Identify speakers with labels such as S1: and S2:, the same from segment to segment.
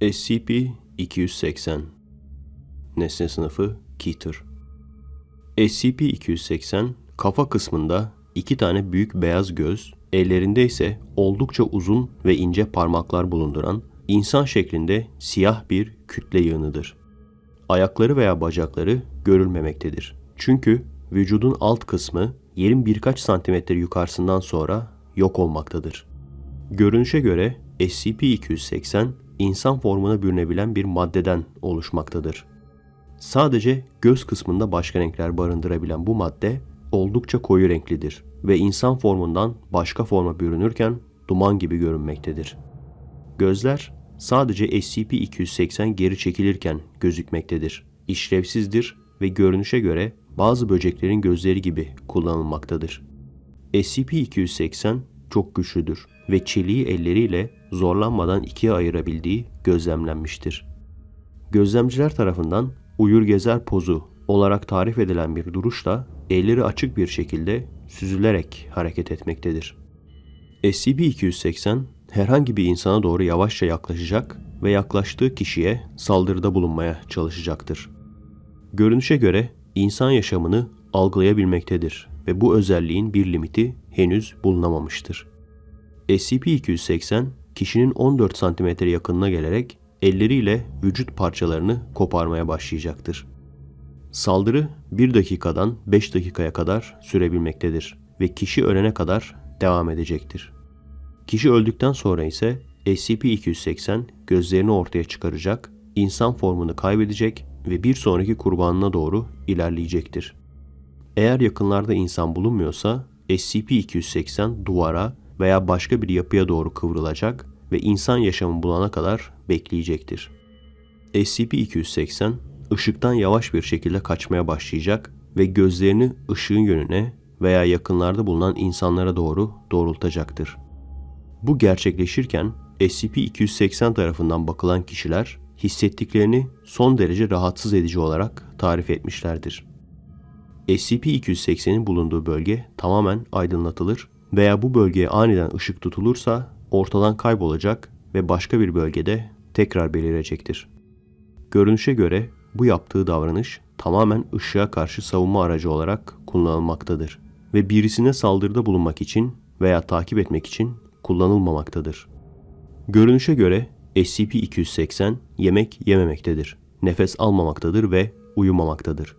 S1: SCP-280 Nesne sınıfı Keter SCP-280 kafa kısmında iki tane büyük beyaz göz, ellerinde ise oldukça uzun ve ince parmaklar bulunduran insan şeklinde siyah bir kütle yığınıdır. Ayakları veya bacakları görülmemektedir. Çünkü vücudun alt kısmı yerin birkaç santimetre yukarısından sonra yok olmaktadır. Görünüşe göre SCP-280 insan formuna bürünebilen bir maddeden oluşmaktadır. Sadece göz kısmında başka renkler barındırabilen bu madde oldukça koyu renklidir ve insan formundan başka forma bürünürken duman gibi görünmektedir. Gözler sadece SCP-280 geri çekilirken gözükmektedir. İşlevsizdir ve görünüşe göre bazı böceklerin gözleri gibi kullanılmaktadır. SCP-280 çok güçlüdür ve çeliği elleriyle zorlanmadan ikiye ayırabildiği gözlemlenmiştir. Gözlemciler tarafından uyur gezer pozu olarak tarif edilen bir duruşla elleri açık bir şekilde süzülerek hareket etmektedir. SCP-280 herhangi bir insana doğru yavaşça yaklaşacak ve yaklaştığı kişiye saldırıda bulunmaya çalışacaktır. Görünüşe göre insan yaşamını algılayabilmektedir ve bu özelliğin bir limiti henüz bulunamamıştır. SCP-280 kişinin 14 cm yakınına gelerek elleriyle vücut parçalarını koparmaya başlayacaktır. Saldırı 1 dakikadan 5 dakikaya kadar sürebilmektedir ve kişi ölene kadar devam edecektir. Kişi öldükten sonra ise SCP-280 gözlerini ortaya çıkaracak, insan formunu kaybedecek ve bir sonraki kurbanına doğru ilerleyecektir. Eğer yakınlarda insan bulunmuyorsa SCP-280 duvara veya başka bir yapıya doğru kıvrılacak ve insan yaşamı bulana kadar bekleyecektir. SCP-280 ışıktan yavaş bir şekilde kaçmaya başlayacak ve gözlerini ışığın yönüne veya yakınlarda bulunan insanlara doğru doğrultacaktır. Bu gerçekleşirken SCP-280 tarafından bakılan kişiler hissettiklerini son derece rahatsız edici olarak tarif etmişlerdir. SCP-280'in bulunduğu bölge tamamen aydınlatılır veya bu bölgeye aniden ışık tutulursa ortadan kaybolacak ve başka bir bölgede tekrar belirecektir. Görünüşe göre bu yaptığı davranış tamamen ışığa karşı savunma aracı olarak kullanılmaktadır ve birisine saldırıda bulunmak için veya takip etmek için kullanılmamaktadır. Görünüşe göre SCP-280 yemek yememektedir, nefes almamaktadır ve uyumamaktadır.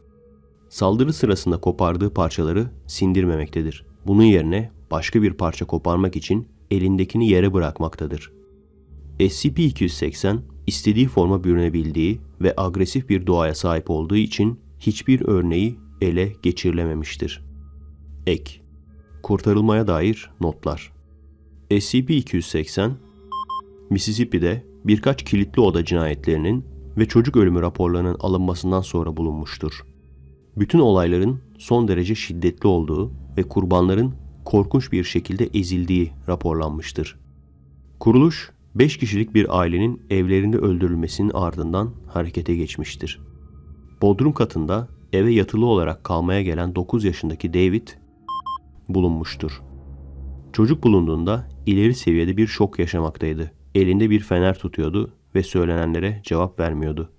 S1: Saldırı sırasında kopardığı parçaları sindirmemektedir. Bunun yerine başka bir parça koparmak için elindekini yere bırakmaktadır. SCP-280 istediği forma bürünebildiği ve agresif bir doğaya sahip olduğu için hiçbir örneği ele geçirilememiştir. Ek Kurtarılmaya dair notlar SCP-280 Mississippi'de birkaç kilitli oda cinayetlerinin ve çocuk ölümü raporlarının alınmasından sonra bulunmuştur. Bütün olayların son derece şiddetli olduğu ve kurbanların korkunç bir şekilde ezildiği raporlanmıştır. Kuruluş 5 kişilik bir ailenin evlerinde öldürülmesinin ardından harekete geçmiştir. Bodrum katında eve yatılı olarak kalmaya gelen 9 yaşındaki David bulunmuştur. Çocuk bulunduğunda ileri seviyede bir şok yaşamaktaydı. Elinde bir fener tutuyordu ve söylenenlere cevap vermiyordu.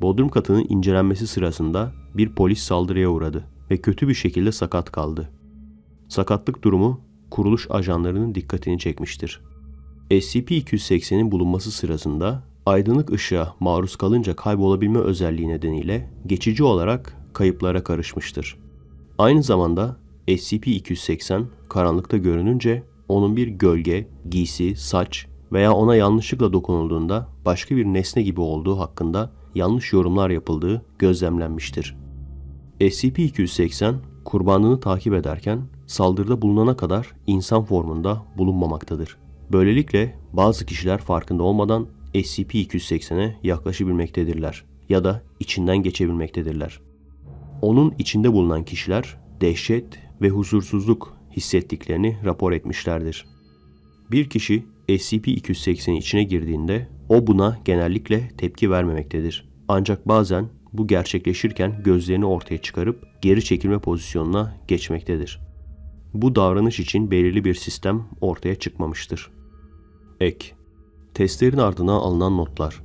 S1: Bodrum katının incelenmesi sırasında bir polis saldırıya uğradı ve kötü bir şekilde sakat kaldı. Sakatlık durumu kuruluş ajanlarının dikkatini çekmiştir. SCP-280'in bulunması sırasında aydınlık ışığa maruz kalınca kaybolabilme özelliği nedeniyle geçici olarak kayıplara karışmıştır. Aynı zamanda SCP-280 karanlıkta görününce onun bir gölge, giysi, saç veya ona yanlışlıkla dokunulduğunda başka bir nesne gibi olduğu hakkında yanlış yorumlar yapıldığı gözlemlenmiştir. SCP-280 kurbanını takip ederken saldırıda bulunana kadar insan formunda bulunmamaktadır. Böylelikle bazı kişiler farkında olmadan SCP-280'e yaklaşabilmektedirler ya da içinden geçebilmektedirler. Onun içinde bulunan kişiler dehşet ve huzursuzluk hissettiklerini rapor etmişlerdir. Bir kişi SCP-280'in içine girdiğinde o buna genellikle tepki vermemektedir. Ancak bazen bu gerçekleşirken gözlerini ortaya çıkarıp geri çekilme pozisyonuna geçmektedir. Bu davranış için belirli bir sistem ortaya çıkmamıştır. Ek Testlerin ardına alınan notlar.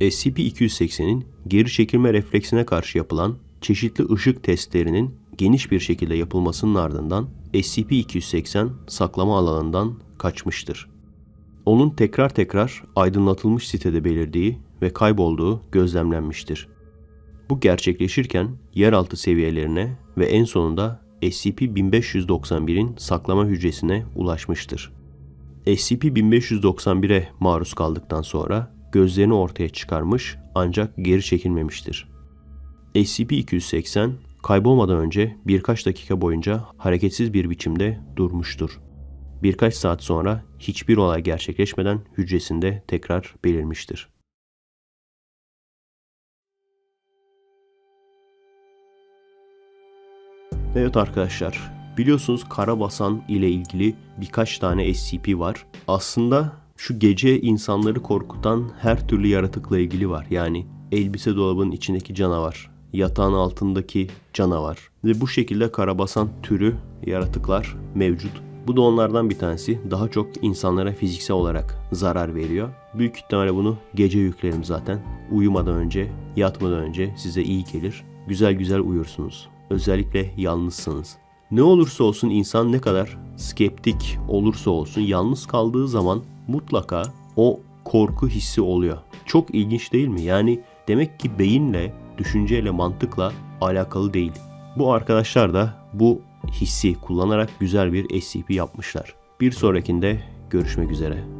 S1: SCP-280'in geri çekilme refleksine karşı yapılan çeşitli ışık testlerinin geniş bir şekilde yapılmasının ardından SCP-280 saklama alanından kaçmıştır. Onun tekrar tekrar aydınlatılmış sitede belirdiği ve kaybolduğu gözlemlenmiştir. Bu gerçekleşirken yeraltı seviyelerine ve en sonunda SCP-1591'in saklama hücresine ulaşmıştır. SCP-1591'e maruz kaldıktan sonra gözlerini ortaya çıkarmış ancak geri çekilmemiştir. SCP-280 kaybolmadan önce birkaç dakika boyunca hareketsiz bir biçimde durmuştur. Birkaç saat sonra hiçbir olay gerçekleşmeden hücresinde tekrar belirmiştir. Evet arkadaşlar, biliyorsunuz Karabasan ile ilgili birkaç tane SCP var. Aslında şu gece insanları korkutan her türlü yaratıkla ilgili var. Yani elbise dolabının içindeki canavar, yatağın altındaki canavar ve bu şekilde karabasan türü yaratıklar mevcut. Bu da onlardan bir tanesi. Daha çok insanlara fiziksel olarak zarar veriyor. Büyük ihtimalle bunu gece yüklerim zaten. Uyumadan önce, yatmadan önce size iyi gelir. Güzel güzel uyursunuz. Özellikle yalnızsınız. Ne olursa olsun insan ne kadar skeptik olursa olsun yalnız kaldığı zaman mutlaka o korku hissi oluyor. Çok ilginç değil mi? Yani demek ki beyinle, düşünceyle, mantıkla alakalı değil. Bu arkadaşlar da bu hissi kullanarak güzel bir SCP yapmışlar. Bir sonrakinde görüşmek üzere.